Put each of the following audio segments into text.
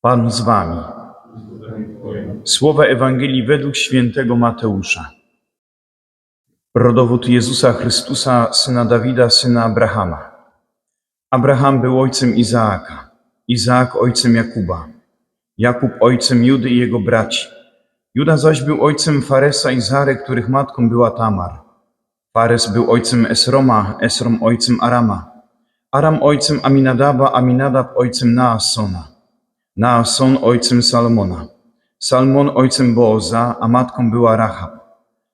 Pan z wami. Słowa Ewangelii według świętego Mateusza. Rodowód Jezusa Chrystusa, syna Dawida, syna Abrahama. Abraham był ojcem Izaaka, Izaak ojcem Jakuba, Jakub ojcem Judy i jego braci. Juda zaś był ojcem Faresa i Zary, których matką była Tamar. Fares był ojcem Esroma, Esrom ojcem Arama, Aram ojcem Aminadaba, Aminadab ojcem Naassona, Naasson ojcem Salmona, Salmon ojcem Booza, a matką była Rahab.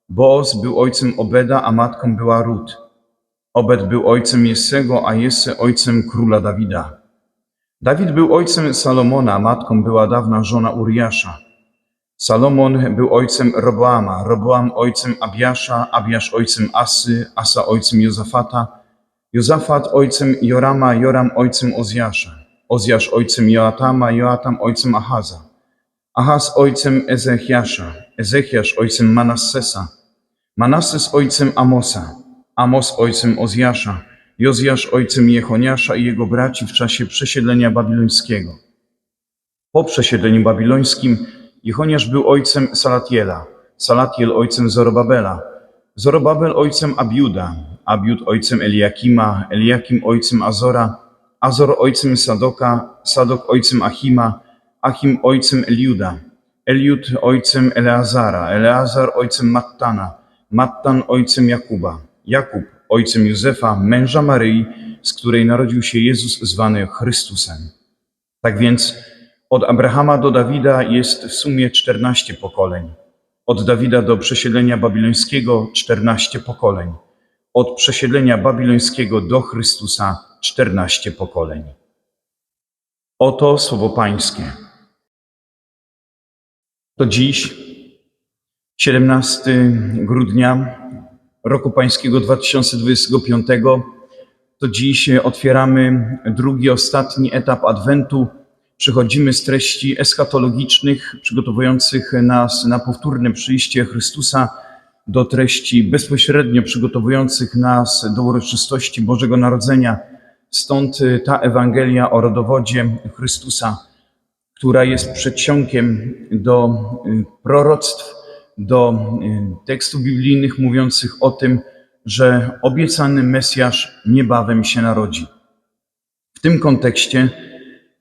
Booz był ojcem Obeda, a matką była Rut. Obed był ojcem Jessego, a Jesse ojcem króla Dawida. Dawid był ojcem Salomona, a matką była dawna żona Uriasza. Salomon był ojcem Roboama, Roboam ojcem Abiasza, Abiasz ojcem Asy, Asa ojcem Jozafata, Jozafat ojcem Jorama, Joram ojcem Ozjasza, Ozjasz ojcem Joatama, Joatam ojcem Ahaza, Ahaz ojcem Ezechiasza, Ezechiasz ojcem Manassesa, Manasses ojcem Amosa, Amos ojcem Ozjasza, Jozjasz ojcem Jechoniasza i jego braci w czasie przesiedlenia babilońskiego. Po przesiedleniu babilońskim Jechoniasz był ojcem Salatiela, Salatiel ojcem Zorobabela, Zorobabel ojcem Abiuda, Abiud ojcem Eliakima, Eliakim ojcem Azora, Azor ojcem Sadoka, Sadok ojcem Achima, Achim ojcem Eliuda, Eliud ojcem Eleazara, Eleazar ojcem Mattana, Mattan ojcem Jakuba, Jakub ojcem Józefa, męża Maryi, z której narodził się Jezus zwany Chrystusem. Tak więc od Abrahama do Dawida jest w sumie 14 pokoleń. Od Dawida do przesiedlenia babilońskiego 14 pokoleń. Od przesiedlenia babilońskiego do Chrystusa 14 pokoleń. Oto słowo Pańskie. To dziś, 17 grudnia roku Pańskiego 2025, to dziś otwieramy drugi, ostatni etap Adwentu. Przechodzimy z treści eschatologicznych, przygotowujących nas na powtórne przyjście Chrystusa, do treści bezpośrednio przygotowujących nas do uroczystości Bożego Narodzenia. Stąd ta Ewangelia o rodowodzie Chrystusa, która jest przedsionkiem do y, proroctw, do y, tekstów biblijnych mówiących o tym, że obiecany Mesjasz niebawem się narodzi. W tym kontekście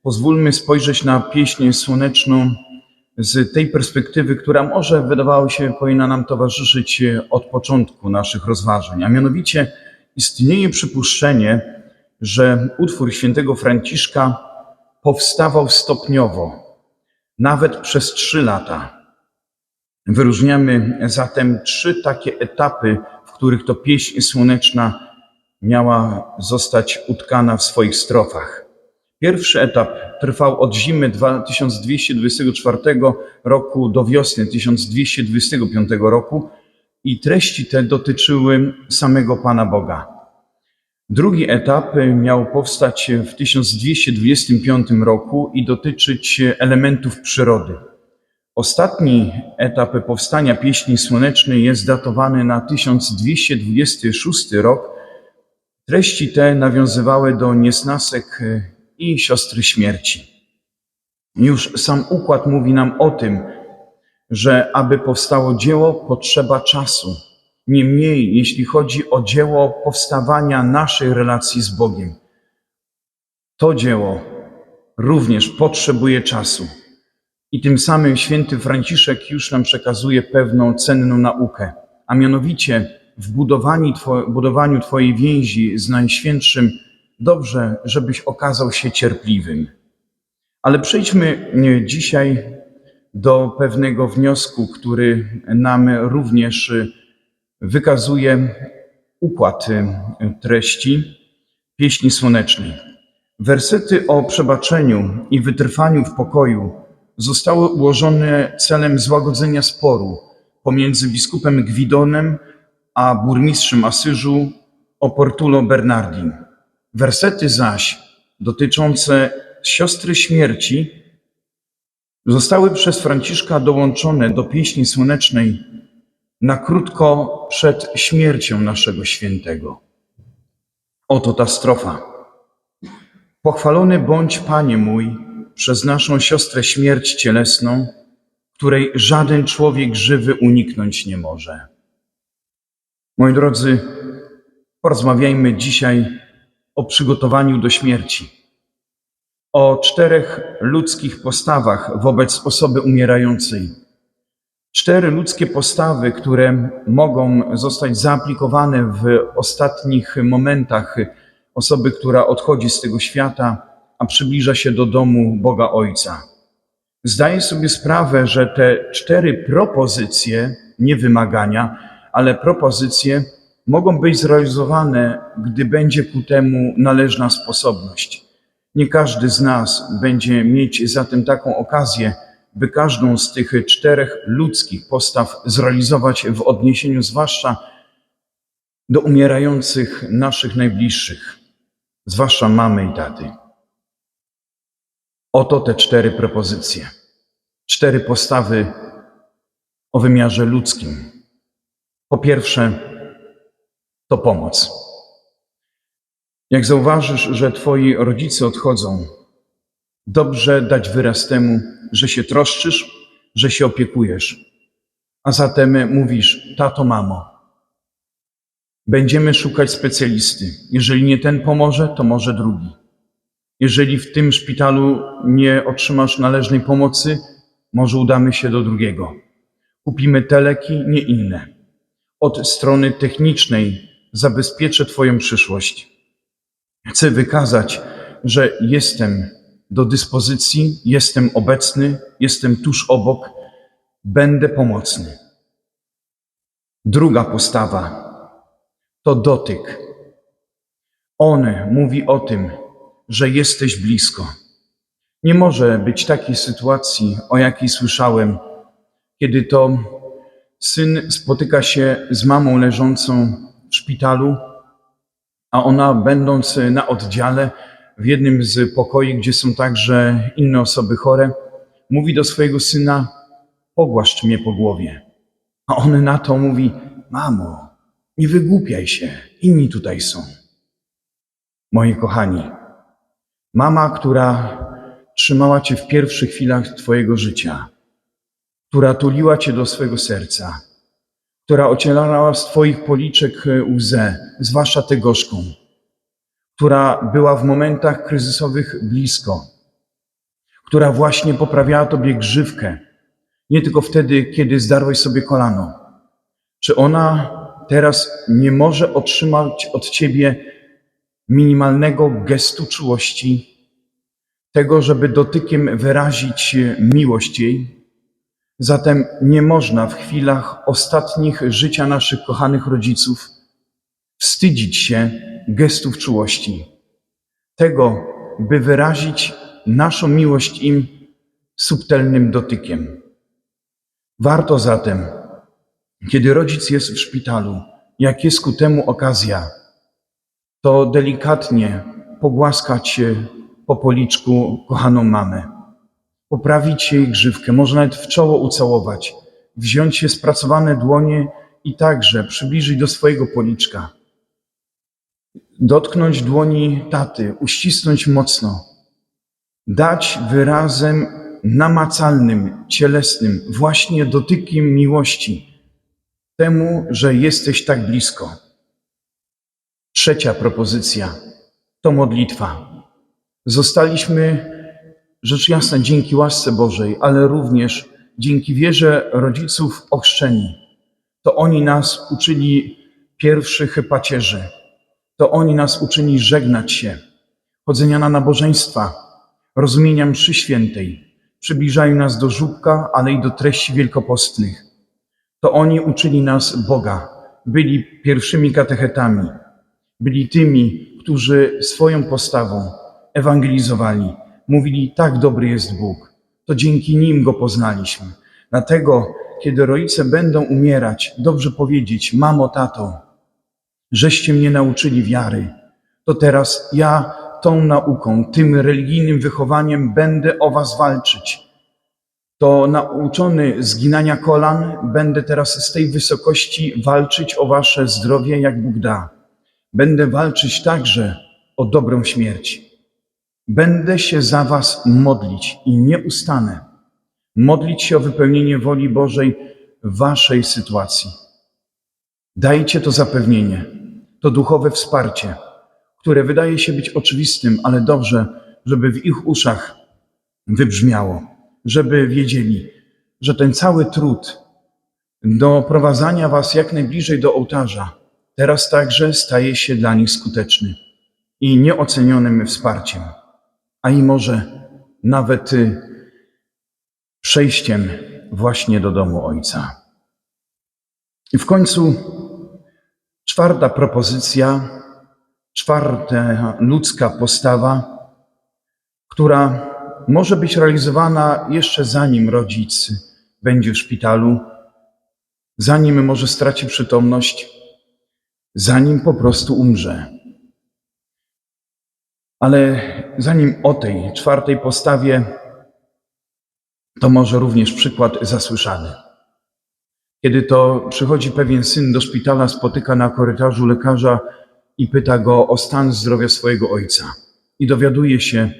pozwólmy spojrzeć na pieśń słoneczną z tej perspektywy, która może wydawało się powinna nam towarzyszyć od początku naszych rozważań, a mianowicie istnieje przypuszczenie, że utwór świętego Franciszka powstawał stopniowo, nawet przez trzy lata. Wyróżniamy zatem trzy takie etapy, w których to pieśń słoneczna miała zostać utkana w swoich strofach. Pierwszy etap trwał od zimy 1224 roku do wiosny 1225 roku i treści te dotyczyły samego Pana Boga. Drugi etap miał powstać w 1225 roku i dotyczyć elementów przyrody. Ostatni etap powstania pieśni słonecznej jest datowany na 1226 rok. Treści te nawiązywały do niesnasek i siostry śmierci. Już sam układ mówi nam o tym, że aby powstało dzieło, potrzeba czasu. Niemniej, jeśli chodzi o dzieło powstawania naszej relacji z Bogiem, to dzieło również potrzebuje czasu. I tym samym święty Franciszek już nam przekazuje pewną cenną naukę, a mianowicie w budowaniu, budowaniu Twojej więzi z Najświętszym dobrze, żebyś okazał się cierpliwym. Ale przejdźmy dzisiaj do pewnego wniosku, który nam również wykazuje układ treści pieśni słonecznej. Wersety o przebaczeniu i wytrwaniu w pokoju zostały ułożone celem złagodzenia sporu pomiędzy biskupem Gwidonem a burmistrzem Asyżu Oportulo Bernardin. Wersety zaś dotyczące siostry śmierci zostały przez Franciszka dołączone do pieśni słonecznej na krótko przed śmiercią naszego świętego. Oto ta strofa. Pochwalony bądź, Panie mój, przez naszą siostrę śmierć cielesną, której żaden człowiek żywy uniknąć nie może. Moi drodzy, porozmawiajmy dzisiaj o przygotowaniu do śmierci, o czterech ludzkich postawach wobec osoby umierającej. Cztery ludzkie postawy, które mogą zostać zaaplikowane w ostatnich momentach osoby, która odchodzi z tego świata, a przybliża się do domu Boga Ojca. Zdaję sobie sprawę, że te cztery propozycje, nie wymagania, ale propozycje mogą być zrealizowane, gdy będzie ku temu należna sposobność. Nie każdy z nas będzie mieć zatem taką okazję, by każdą z tych czterech ludzkich postaw zrealizować w odniesieniu zwłaszcza do umierających naszych najbliższych, zwłaszcza mamy i taty. Oto te cztery propozycje, cztery postawy o wymiarze ludzkim. Po pierwsze, to pomoc. Jak zauważysz, że twoi rodzice odchodzą, dobrze dać wyraz temu, że się troszczysz, że się opiekujesz. A zatem mówisz, tato, mamo, będziemy szukać specjalisty. Jeżeli nie ten pomoże, to może drugi. Jeżeli w tym szpitalu nie otrzymasz należnej pomocy, może udamy się do drugiego. Kupimy te leki, nie inne. Od strony technicznej zabezpieczę Twoją przyszłość. Chcę wykazać, że jestem do dyspozycji, jestem obecny, jestem tuż obok, będę pomocny. Druga postawa to dotyk. On mówi o tym, że jesteś blisko. Nie może być takiej sytuacji, o jakiej słyszałem, kiedy to syn spotyka się z mamą leżącą w szpitalu, a ona, będąc na oddziale, w jednym z pokoi, gdzie są także inne osoby chore, mówi do swojego syna: Pogłaszcz mnie po głowie. A on na to mówi: Mamo, nie wygłupiaj się, inni tutaj są. Moi kochani, mama, która trzymała cię w pierwszych chwilach twojego życia, która tuliła cię do swego serca, która ocierała z twoich policzek łzę, zwłaszcza tę gorzką, która była w momentach kryzysowych blisko, która właśnie poprawiała tobie grzywkę, nie tylko wtedy, kiedy zdarłeś sobie kolano. Czy ona teraz nie może otrzymać od ciebie minimalnego gestu czułości, tego, żeby dotykiem wyrazić miłość jej? Zatem nie można w chwilach ostatnich życia naszych kochanych rodziców wstydzić się gestów czułości, tego, by wyrazić naszą miłość im subtelnym dotykiem. Warto zatem, kiedy rodzic jest w szpitalu, jak jest ku temu okazja, to delikatnie pogłaskać po policzku kochaną mamę, poprawić jej grzywkę, może nawet w czoło ucałować, wziąć się spracowane dłonie i także przybliżyć do swojego policzka dotknąć dłoni taty, uścisnąć mocno, dać wyrazem namacalnym, cielesnym, właśnie dotykiem miłości temu, że jesteś tak blisko. Trzecia propozycja to modlitwa. Zostaliśmy, rzecz jasna, dzięki łasce Bożej, ale również dzięki wierze rodziców ochrzczeni. To oni nas uczyli pierwszych pacierzy to oni nas uczyni żegnać się, chodzenia na nabożeństwa, rozumienia mszy świętej, przybliżają nas do żubka, ale i do treści wielkopostnych. To oni uczyli nas Boga, byli pierwszymi katechetami, byli tymi, którzy swoją postawą ewangelizowali, mówili, tak dobry jest Bóg. To dzięki nim go poznaliśmy. Dlatego, kiedy rodzice będą umierać, dobrze powiedzieć, mamo, tato, żeście mnie nauczyli wiary, to teraz ja tą nauką, tym religijnym wychowaniem będę o was walczyć. To nauczony zginania kolan, będę teraz z tej wysokości walczyć o wasze zdrowie, jak Bóg da. Będę walczyć także o dobrą śmierć. Będę się za Was modlić i nie ustanę. Modlić się o wypełnienie woli Bożej w Waszej sytuacji. Dajcie to zapewnienie, to duchowe wsparcie, które wydaje się być oczywistym, ale dobrze, żeby w ich uszach wybrzmiało, żeby wiedzieli, że ten cały trud doprowadzania Was jak najbliżej do ołtarza teraz także staje się dla nich skuteczny i nieocenionym wsparciem, a i może nawet y, przejściem właśnie do domu Ojca. I w końcu czwarta propozycja, czwarta ludzka postawa, która może być realizowana jeszcze zanim rodzic będzie w szpitalu, zanim może straci przytomność, zanim po prostu umrze. Ale zanim o tej czwartej postawie, to może również przykład zasłyszany. Kiedy to przychodzi pewien syn do szpitala, spotyka na korytarzu lekarza i pyta go o stan zdrowia swojego ojca. I dowiaduje się,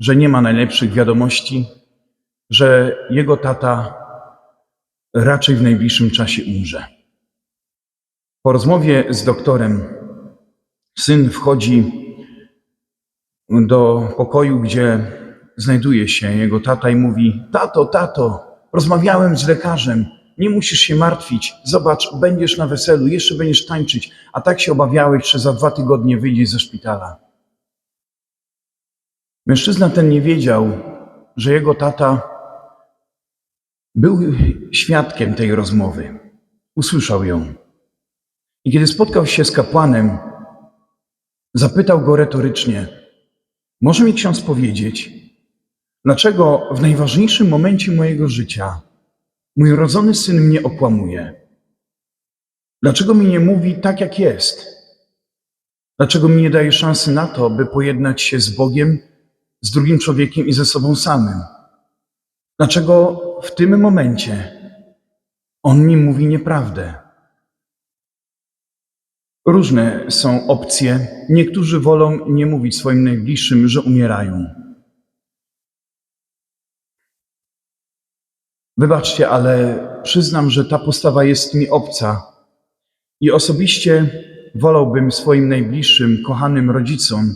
że nie ma najlepszych wiadomości, że jego tata raczej w najbliższym czasie umrze. Po rozmowie z doktorem syn wchodzi do pokoju, gdzie znajduje się jego tata i mówi: Tato, tato, rozmawiałem z lekarzem, nie musisz się martwić. Zobacz, będziesz na weselu, jeszcze będziesz tańczyć, a tak się obawiałeś, że za dwa tygodnie wyjdziesz ze szpitala. Mężczyzna ten nie wiedział, że jego tata był świadkiem tej rozmowy. Usłyszał ją. I kiedy spotkał się z kapłanem, zapytał go retorycznie: Może mi ksiądz powiedzieć, dlaczego w najważniejszym momencie mojego życia mój rodzony syn mnie okłamuje? Dlaczego mi nie mówi tak, jak jest? Dlaczego mi nie daje szansy na to, by pojednać się z Bogiem, z drugim człowiekiem i ze sobą samym? Dlaczego w tym momencie on mi mówi nieprawdę? Różne są opcje. Niektórzy wolą nie mówić swoim najbliższym, że umierają. Wybaczcie, ale przyznam, że ta postawa jest mi obca. I osobiście wolałbym swoim najbliższym, kochanym rodzicom,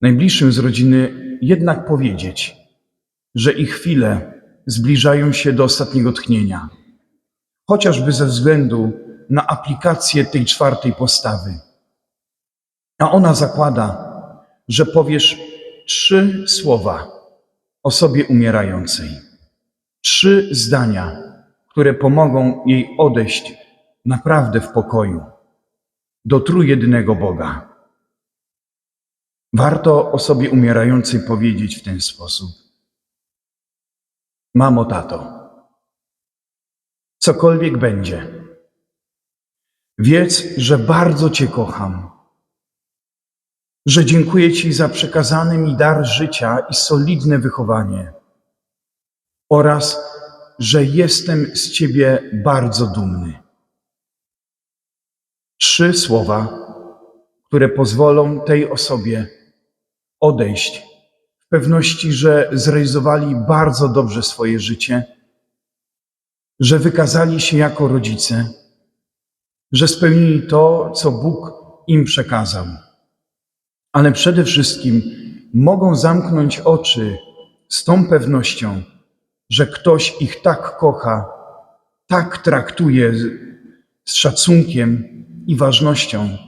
najbliższym z rodziny jednak powiedzieć, że ich chwile zbliżają się do ostatniego tchnienia, chociażby ze względu na aplikację tej czwartej postawy. A ona zakłada, że powiesz trzy słowa osobie umierającej, trzy zdania, które pomogą jej odejść naprawdę w pokoju do trójjednego Boga. Warto osobie umierającej powiedzieć w ten sposób: Mamo, tato, cokolwiek będzie, wiedz, że bardzo Cię kocham, że dziękuję Ci za przekazany mi dar życia i solidne wychowanie oraz, że jestem z Ciebie bardzo dumny. Trzy słowa, które pozwolą tej osobie odejść w pewności, że zrealizowali bardzo dobrze swoje życie, że wykazali się jako rodzice, że spełnili to, co Bóg im przekazał. Ale przede wszystkim mogą zamknąć oczy z tą pewnością, że ktoś ich tak kocha, tak traktuje z, szacunkiem i ważnością,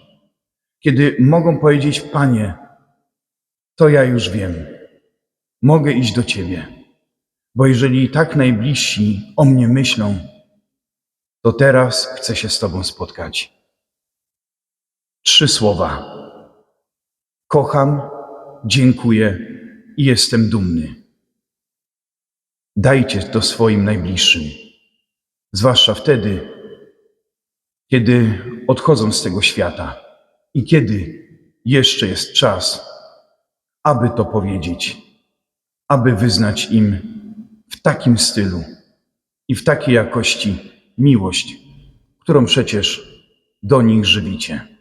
kiedy mogą powiedzieć: Panie, to ja już wiem, mogę iść do Ciebie, bo jeżeli tak najbliżsi o mnie myślą, to teraz chcę się z Tobą spotkać. Trzy słowa. Kocham, dziękuję i jestem dumny. Dajcie to swoim najbliższym, zwłaszcza wtedy, kiedy odchodzą z tego świata i kiedy jeszcze jest czas, aby to powiedzieć, aby wyznać im w takim stylu i w takiej jakości miłość, którą przecież do nich żywicie.